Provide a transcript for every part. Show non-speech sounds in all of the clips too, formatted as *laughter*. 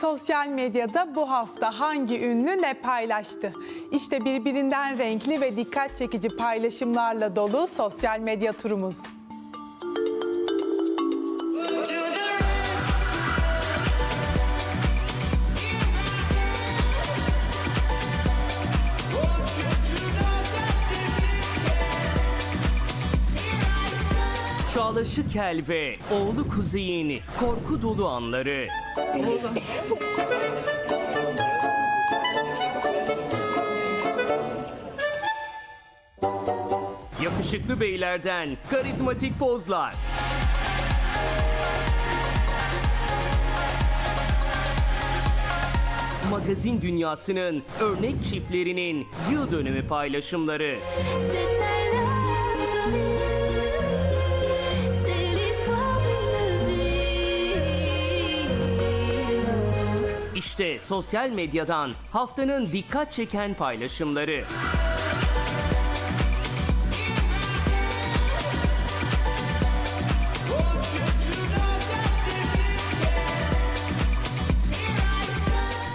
Sosyal medyada bu hafta hangi ünlü ne paylaştı? İşte birbirinden renkli ve dikkat çekici paylaşımlarla dolu sosyal medya turumuz. Çağla Şıkel ve oğlu Kuzey'in korku dolu anları. Yakışıklı beylerden karizmatik pozlar. Magazin dünyasının örnek çiftlerinin yıl dönümü paylaşımları. C'est İşte sosyal medyadan haftanın dikkat çeken paylaşımları.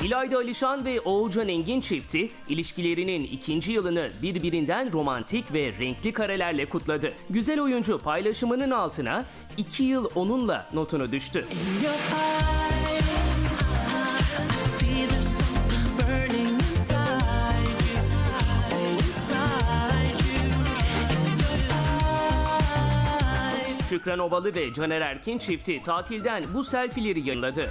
İlayda Alişan ve Oğulcan Engin çifti ilişkilerinin ikinci yılını birbirinden romantik ve renkli karelerle kutladı. Güzel oyuncu paylaşımının altına iki yıl onunla notunu düştü. Şükran Ovalı ve Caner Erkin çifti tatilden bu selfileri yayınladı.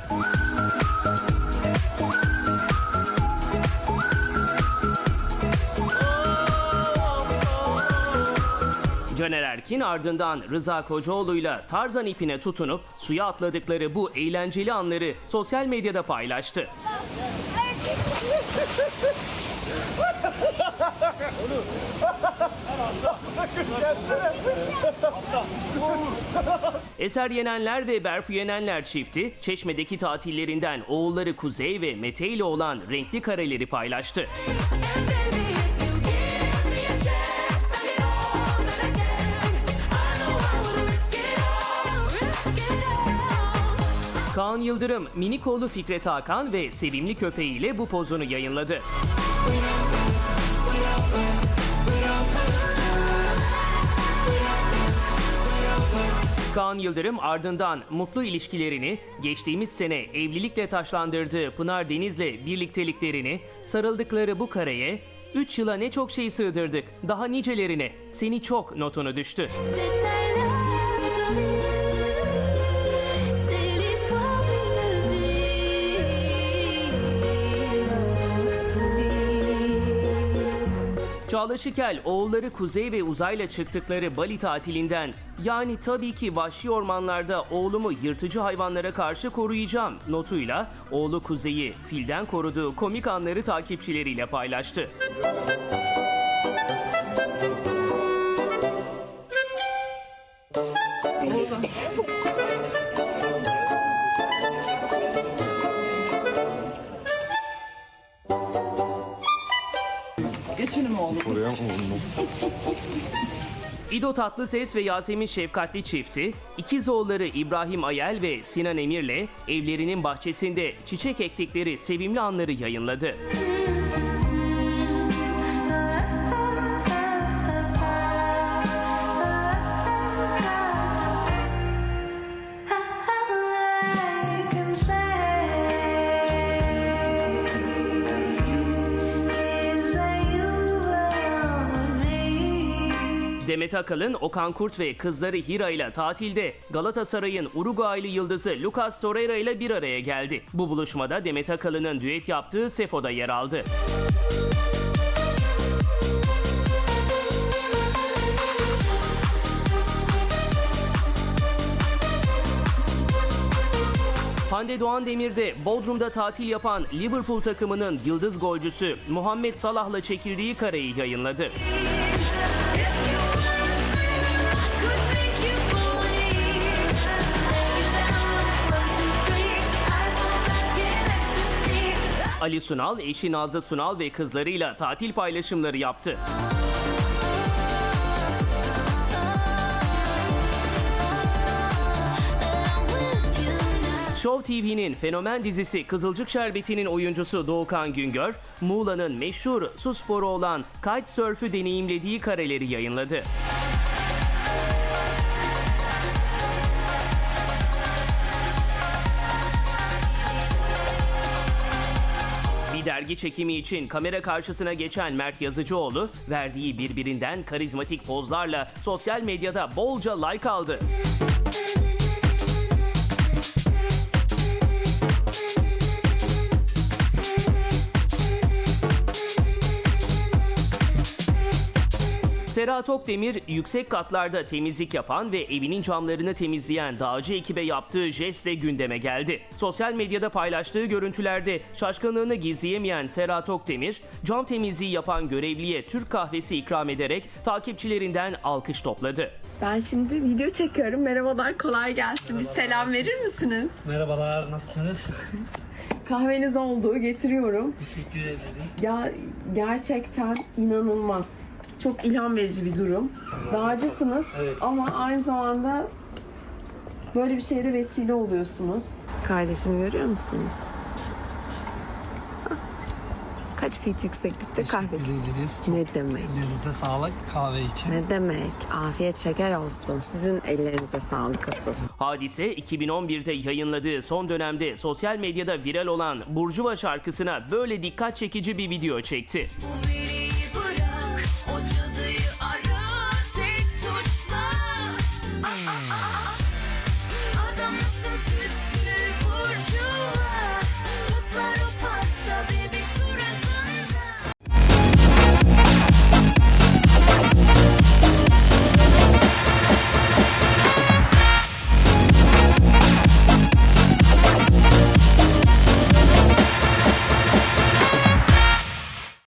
Caner Erkin ardından Rıza Kocaoğlu'yla Tarzan ipine tutunup suya atladıkları bu eğlenceli anları sosyal medyada paylaştı. *laughs* Eser Yenenler ve Berfu Yenenler çifti Çeşme'deki tatillerinden oğulları Kuzey ve Mete ile olan renkli kareleri paylaştı. Kaan Yıldırım, minik oğlu Fikret Hakan ve sevimli köpeğiyle bu pozunu yayınladı. Kaan Yıldırım ardından mutlu ilişkilerini geçtiğimiz sene evlilikle taşlandırdığı Pınar Deniz'le birlikteliklerini sarıldıkları bu kareye 3 yıla ne çok şey sığdırdık, daha nicelerine seni çok notunu düştü. Çağla Şikel oğulları Kuzey ve Uzay'la çıktıkları Bali tatilinden yani tabii ki vahşi ormanlarda oğlumu yırtıcı hayvanlara karşı koruyacağım notuyla oğlu Kuzey'i filden koruduğu komik anları takipçileriyle paylaştı. İdo Tatlıses ve Yasemin Şefkatli çifti, ikiz oğulları İbrahim Ayel ve Sinan Emir'le evlerinin bahçesinde çiçek ektikleri sevimli anları yayınladı. I Demet Akalın, Okan Kurt ve kızları Hira ile tatilde Galatasaray'ın Uruguaylı yıldızı Lucas Torreira ile bir araya geldi. Bu buluşmada Demet Akalın'ın düet yaptığı Sefo'da yer aldı. Hande Doğan Demir'de Bodrum'da tatil yapan Liverpool takımının yıldız golcüsü Muhammed Salah'la çekildiği kareyi yayınladı. If Ali Sunal, eşi Nazlı Sunal ve kızlarıyla tatil paylaşımları yaptı. Show TV'nin fenomen dizisi Kızılcık Şerbeti'nin oyuncusu Doğukan Güngör, Muğla'nın meşhur su sporu olan kitesurf'ü deneyimlediği kareleri yayınladı. Bir dergi çekimi için kamera karşısına geçen Mert Yazıcıoğlu, verdiği birbirinden karizmatik pozlarla sosyal medyada bolca like aldı. Sera Tokdemir yüksek katlarda temizlik yapan ve evinin camlarını temizleyen dağcı ekibe yaptığı jestle gündeme geldi. Sosyal medyada paylaştığı görüntülerde şaşkınlığını gizleyemeyen Sera Tokdemir, cam temizliği yapan görevliye Türk kahvesi ikram ederek takipçilerinden alkış topladı. Ben şimdi video çekiyorum. Merhabalar, kolay gelsin. Bir selam verir misiniz? Merhabalar, nasılsınız? *laughs* Kahveniz oldu, getiriyorum. Teşekkür ederiz. Ya gerçekten inanılmaz. Çok ilham verici bir durum. Dağcısınız Evet. ama aynı zamanda böyle bir şeye de vesile oluyorsunuz. Kardeşimi görüyor musunuz? Ah. Kaç feet yükseklikte kahve? Ederiz. Ne demek? Ellerinize sağlık kahve için. Ne demek? Afiyet şeker olsun. Sizin ellerinize sağlık asıl. Hadise 2011'de yayınladığı son dönemde sosyal medyada viral olan Burjuva şarkısına böyle dikkat çekici bir video çekti. Really